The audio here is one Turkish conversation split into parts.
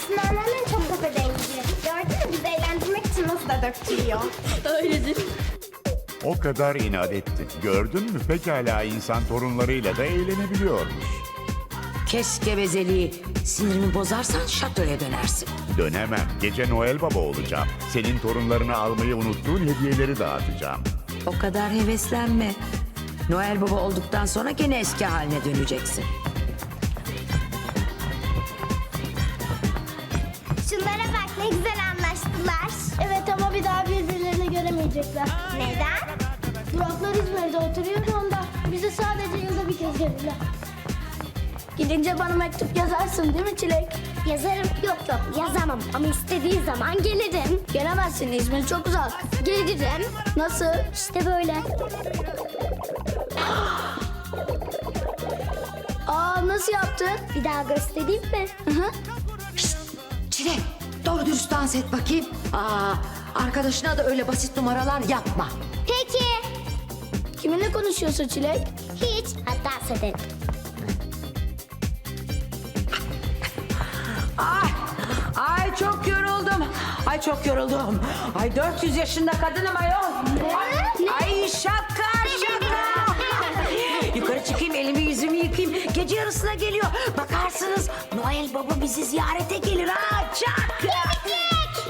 Aslında anneannen çok kafa dengi. Gördün mü bizi eğlendirmek için nasıl da döktürüyor. Öyledir. O kadar inat etti. Gördün mü pekala insan torunlarıyla da eğlenebiliyormuş. Kes gevezeliği. Sinirimi bozarsan şatoya dönersin. Dönemem. Gece Noel Baba olacağım. Senin torunlarını almayı unuttuğun hediyeleri dağıtacağım. O kadar heveslenme. Noel Baba olduktan sonra gene eski haline döneceksin. Şunlara bak ne güzel anlaştılar. Evet ama bir daha birbirlerini göremeyecekler. Neden? Buraklar İzmir'de oturuyor da onda. Bizi sadece yılda bir kez görürler. Gidince bana mektup yazarsın değil mi Çilek? Yazarım. Yok yok yazamam ama istediği zaman gelirim. Gelemezsin İzmir çok uzak. Gelirim. Nasıl? İşte böyle. Aa nasıl yaptın? Bir daha göstereyim mi? Çilek doğru dürüst dans et bakayım. Aa, arkadaşına da öyle basit numaralar yapma. Peki. Kiminle konuşuyorsun Çilek? Hiç. Hatta ederim. Ay, ay çok yoruldum. Ay çok yoruldum. Ay 400 yaşında kadınım ayol. Ay şaka şaka. Yarısına geliyor. Bakarsınız Noel Baba bizi ziyarete gelir ha. Çak.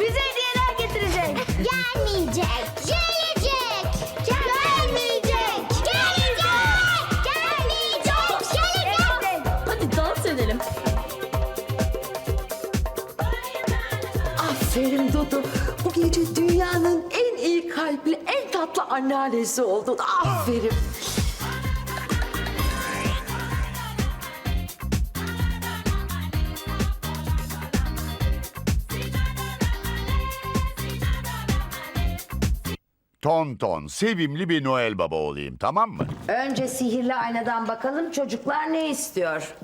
Bize hediyeler getirecek. Gelmeyecek. Gelecek. Gelmeyecek. Gelecek. Gelmeyecek. Gelecek. Hadi dans edelim. Aferin Dudu. Bu gece dünyanın en iyi kalpli, en tatlı anneannesi oldun. Aferin. Ton ton, sevimli bir Noel Baba olayım tamam mı? Önce sihirli aynadan bakalım çocuklar ne istiyor?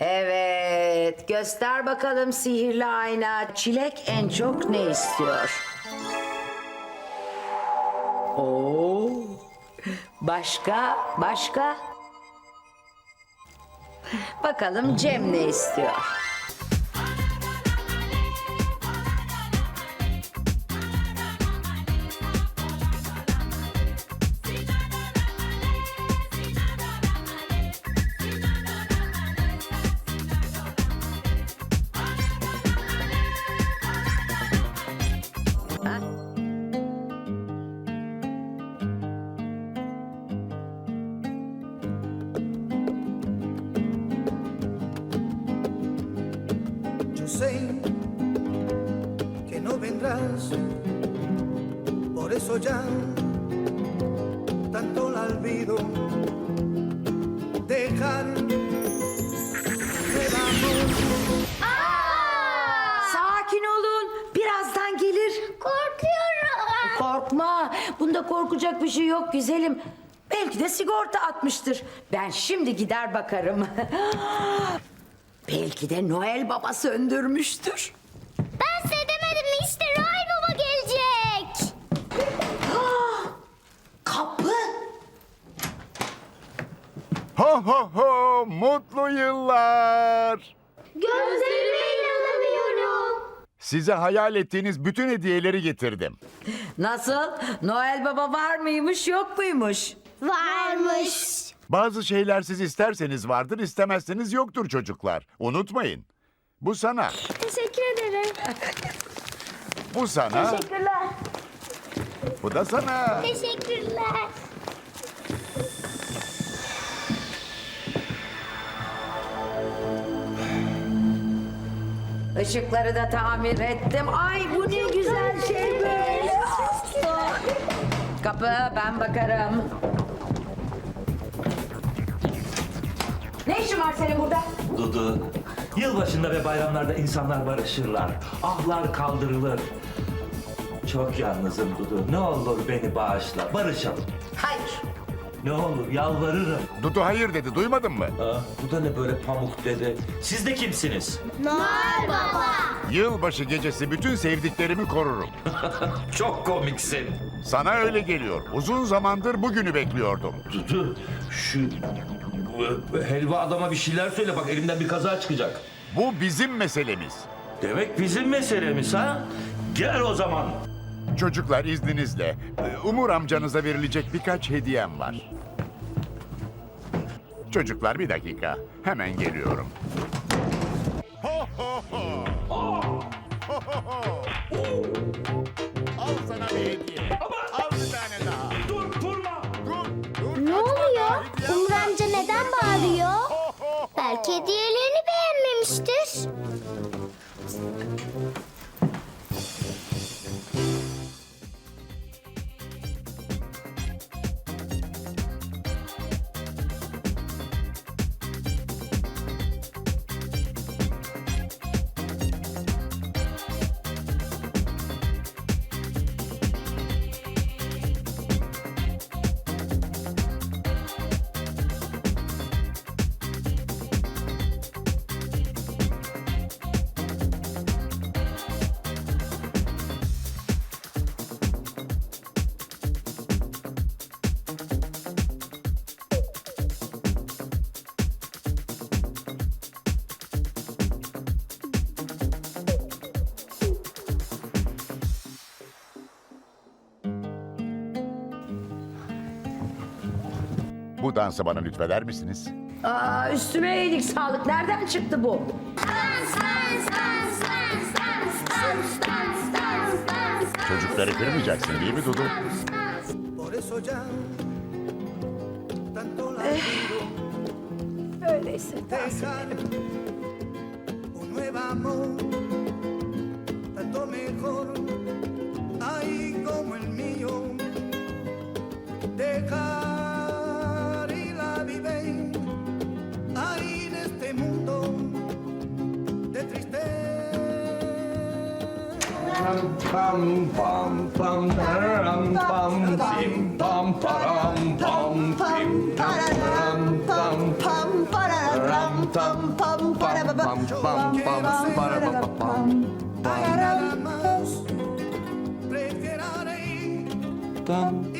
Evet, göster bakalım sihirli ayna. Çilek en çok ne istiyor? Oo. Başka, başka? Bakalım Cem ne istiyor? Sé que no vendrás, por eso ya tanto la olvido. Dejar. Sakin olun. Birazdan gelir. Korkuyorum. Korkma. Bunda korkacak bir şey yok güzelim. Belki de sigorta atmıştır. Ben şimdi gider bakarım. Belki de Noel Baba söndürmüştür. Ben size demedim mi işte Ray Baba gelecek. Kapı. Ho ho ho, mutlu yıllar. Gözlerime inanamıyorum. Size hayal ettiğiniz bütün hediyeleri getirdim. Nasıl? Noel Baba var mıymış yok muymuş? Varmış. Bazı şeyler siz isterseniz vardır, istemezseniz yoktur çocuklar. Unutmayın. Bu sana, Teşekkür ederim. bu sana, Teşekkürler. bu da sana. Teşekkürler. Işıkları da tamir ettim. Ay bu ne güzel şey böyle. Kapı ben bakarım. Ne işin var senin burada? Dudu, yılbaşında ve bayramlarda insanlar barışırlar. Ahlar kaldırılır. Çok yalnızım Dudu. Ne olur beni bağışla. Barışalım. Hayır. Ne olur yalvarırım. Dudu hayır dedi, duymadın mı? Aa, bu da ne böyle pamuk dedi. Siz de kimsiniz? Noel Baba. Yılbaşı gecesi bütün sevdiklerimi korurum. Çok komiksin. Sana öyle geliyor. Uzun zamandır bugünü bekliyordum. Dudu, şu helva adama bir şeyler söyle. Bak elimden bir kaza çıkacak. Bu bizim meselemiz. Demek bizim meselemiz ha? Gel o zaman. Çocuklar izninizle. Umur amcanıza verilecek birkaç hediyem var. Çocuklar bir dakika. Hemen geliyorum. Ho ho ho. Ho ho ho. Al hediyelerini beğenmemiştir. Bu dansı bana lütfeder misiniz? Aa, üstüme iyilik sağlık. Nereden çıktı bu? Çocukları kırmayacaksın değil mi Dudu? Por eso ya tanto la Öyleyse. dejar un nuevo amor, tanto mejor, ay Pam pam pam pam pim pam param pam pim pam pam param tam pam pam pam pam pam pam pam y recordar